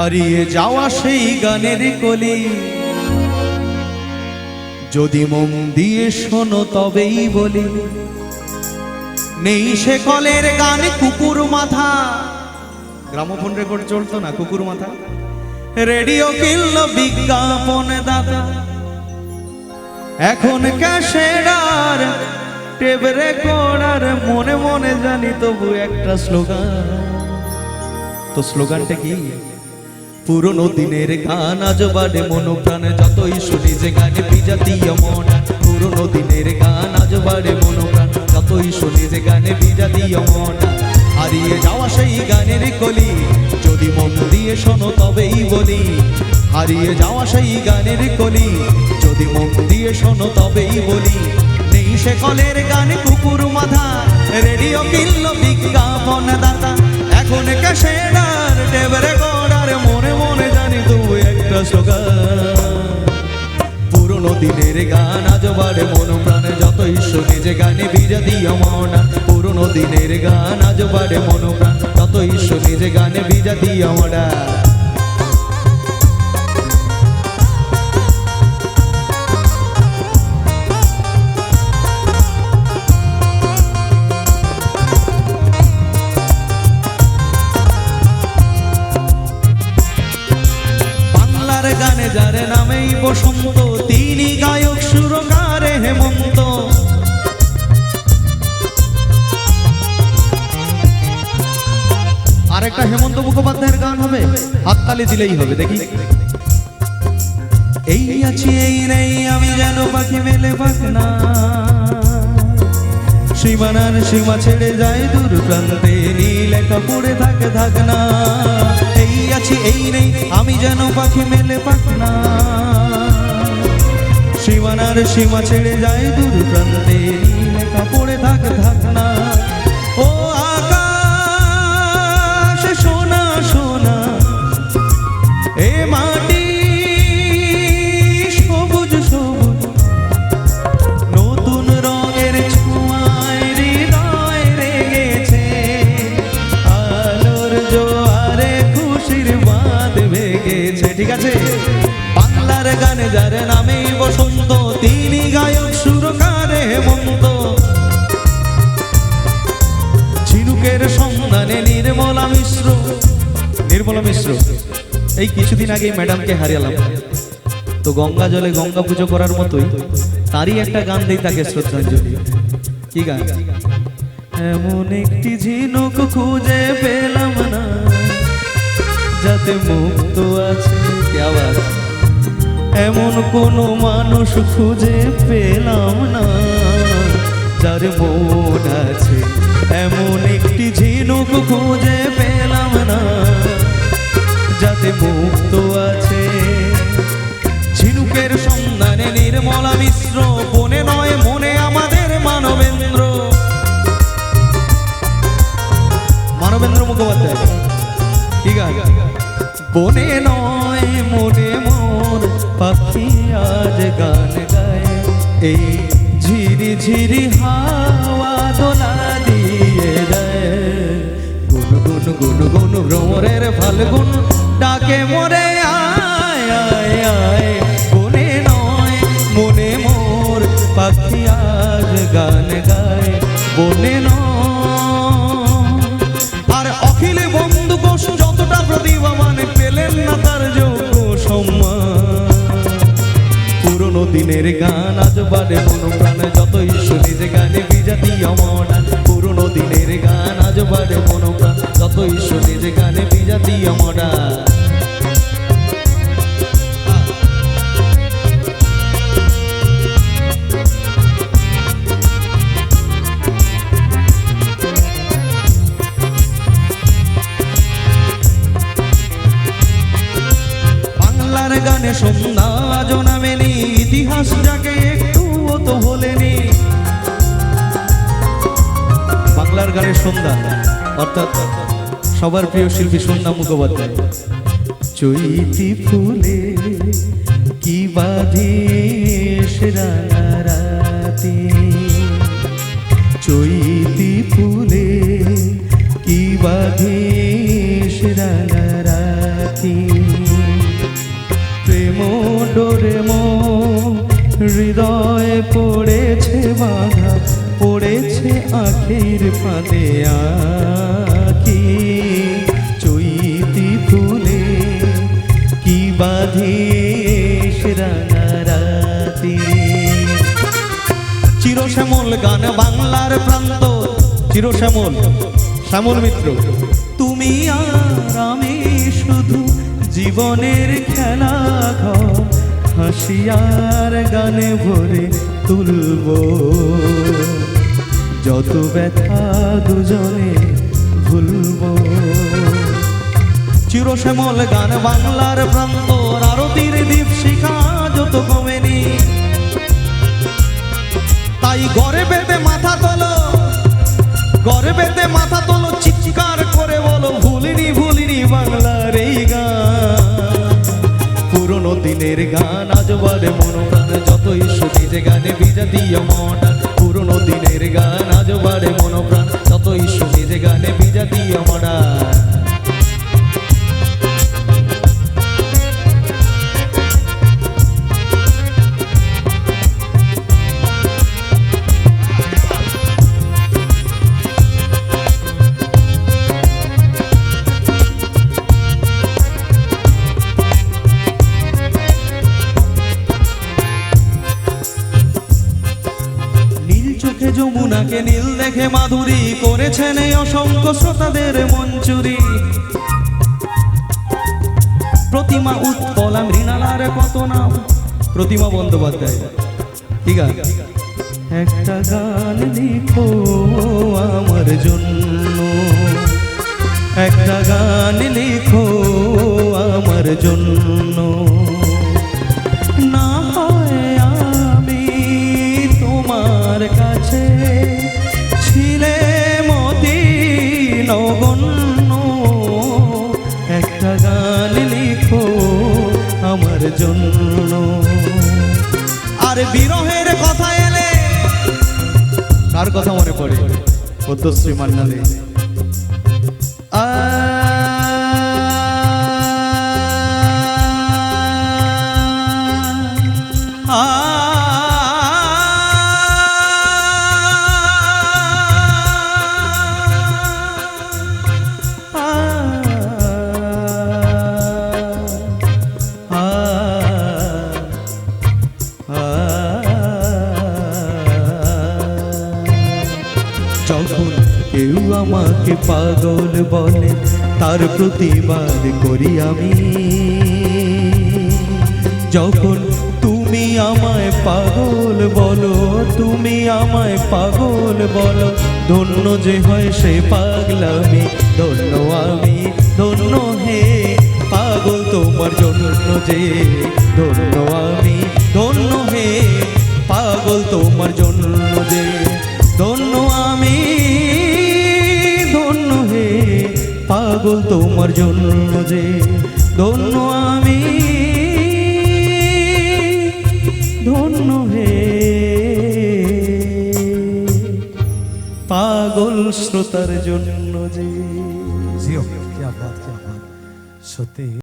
হারিয়ে যাওয়া সেই গানের কলি। যদি মন দিয়ে শোনো তবেই বলি, নেই সে কলের গান কুকুর মাথা। গ্রামোফোন রেকর্ড চলতো না, কুকুর মাথা। রেডিও কিনল বিজ্ঞাপন দাদা এখন ক্যাশেডার টেপ রেকর্ডার মনে মনে জানি তবু একটা স্লোগান। তো স্লোগানটা কি? পুরনো দিনের গান আজ বাড়ে মনোপ্রাণ যতই শুনি যে গানে বিজাতীয় মন। পুরনো দিনের গান আজ বাড়ে মনোপ্রাণ যতই শুনি যে গানে বিজাতীয় মন। হারিয়ে যাওয়া সেই গানের কলি, যদি মন দিয়ে শোনো তবেই বলি। হারিয়ে যাওয়া সেই গানের কলি, যদি মন দিয়ে শোনো তবেই বলি। নেই সে কলের গানে কুকুর মাথা, রেডিও কিনল বিজ্ঞাপন দাতা এখন ক্যাশেডার টেপ রেকর্ডার মনে একটা স্লোগান। পুরনো দিনের গান আজ বাড়ে মন প্রাণে যত শুনি যে গানে বিজাতীয় মন পুরনো দিনের গান আজ বাড়ে মন প্রাণ তত শুনি যে গানে বিজাতীয় মনা যার নামেই বসন্ত, তিনি গায়ক সুরকারে হেমন্ত। আরেকটা হেমন্ত মুখোপাধ্যায়ের গান হবে, হাততালি দিলেই হবে, দেখি। এই আছি, এই নেই, আমি যেন পাখি মেলে পাখনা সীমানার সীমা ছেড়ে যায় দূর প্রান্তে, নীল একা পড়ে থাকে থাক না এই আছি, এই নেই, আমি যেন পাখি মেলে পাখনা। সীমানার সীমা ছেড়ে যায় দূর প্রান্তে, নীল একা পড়ে থাক থাক না খুশির বাঁধ ভেগেছে। ঠিক আছে? বাংলার গানে যার নামেই বসন্ত, তিনি গায়ক, সুরকারে হেমন্ত। ঝিনুকের সন্ধানে নির্মলা মিশ্র। নির্মলা মিশ্র, এই কিছুদিন আগেই ম্যাডামকে হারিয়ালাম। তো গঙ্গা জলে গঙ্গা পুজো করার মতোই তারই একটা গান দেই তাকে শ্রদ্ধাঞ্জলি। কি গান? এমন একটি ঝিনুক খুঁজে পেলাম না। যাতে মুক্ত আছে এমন কোনো মানুষ খুঁজে পেলাম না। যার মন আছে এমন একটি ঝিনুক খুঁজে পেলাম না। যাতে মুক্ত আছে। ঝিনুকের সন্ধানে নির্মলা মিশ্র বনে নয় মনে মোর পাখি আজ গান গায়। এই ঝিরি ঝিরি হাওয়া দোলা দিয়ে যায়। গুন গুন গুন গুন ভ্রমরের ফাল্গুন ডাকে, মোরে আয় আয় আয়। বনে নয় মনে মোর পাখি আজ গান গায়। বনে নয় দিনের গান আজ বাড়ে মন প্রাণে যতই শুনি যে গানে বিজাতি অমনা পুরনো দিনের গান আজ বাড়ে মন প্রাণ যতই শুনি যে গানে বিজাতি অমনা বাংলার গানে সন্ধ্যা ইতিহাস যাকে একটু তো বাংলার গানের সন্ধ্যা, অর্থাৎ সবার প্রিয় শিল্পী সন্ধ্যা মুখোপাধ্যায়। চৈতি ফুলে কি বাধিস রাতি? চৈতি ফুলে আখির ফাঁদে আখি চৈতি ফুলে কি বাঁধিস রাঙারাতি চিরশ্যামল গান বাংলার প্রান্ত, চিরশ্যামল, শ্যামল মিত্র। তুমি আর আমি শুধু জীবনের খেলা ঘর হাসিয়ার গানে ভরে তুলব। যত ব্যথা দুজনে ভুলব। চিরশ্যামল গান বাংলার প্রান্ত আরতির দীপ শিখা যত কমেনি। তাই গড়ে পেতে মাথা তোলো, গড়ে পেতে মাথা তোলো, চিৎকার করে বলো, ভুলিনি ভুলিনি বাংলার এই গান। পুরনো দিনের গান আজ বারে মনোপ্রাণ, যতই শুনি যে গানে বিজাতীয় মডার্ন পুরনো দিনের গান আজ বাড়ে মনোপ্রাণ। তত যে গানে বিজাতি মডার্ন চোখে যমুনাকে নীল দেখে মাধুরী করেছেন এই অসংখ্য শ্রোতাদের মঞ্চুরি প্রতিমা উৎপলা মৃণালার কত নাম? প্রতিমা বন্দ্যোপাধ্যায়। ঠিক আছে একটা গান লিখো আমার জন্য। একটা গান লিখো আমার জন্য। তোমার কাছে ছিলে মতি নগণ্য। একটা গান লিখো আমার জন্য। আর বিরহের কথা এলে কার কথা মনে পড়ে? পদ্মশ্রী মান্নালে যখন পাগল বলে, তার প্রতিবাদ করি আমি। যখন তুমি আমায় পাগল বলো, তুমি আমায় পাগল বলো, ধন্য যে হয় সে পাগলামি, ধন্য আমি, ধন্য হে পাগল তোমার জন্য যে, ধন্য আমি, ধন্য হে পাগল তোমার তোমার জন্য যে ধন্য আমি। ধন্য হে। পাগল শ্রোতার জন্য যে সত্যি।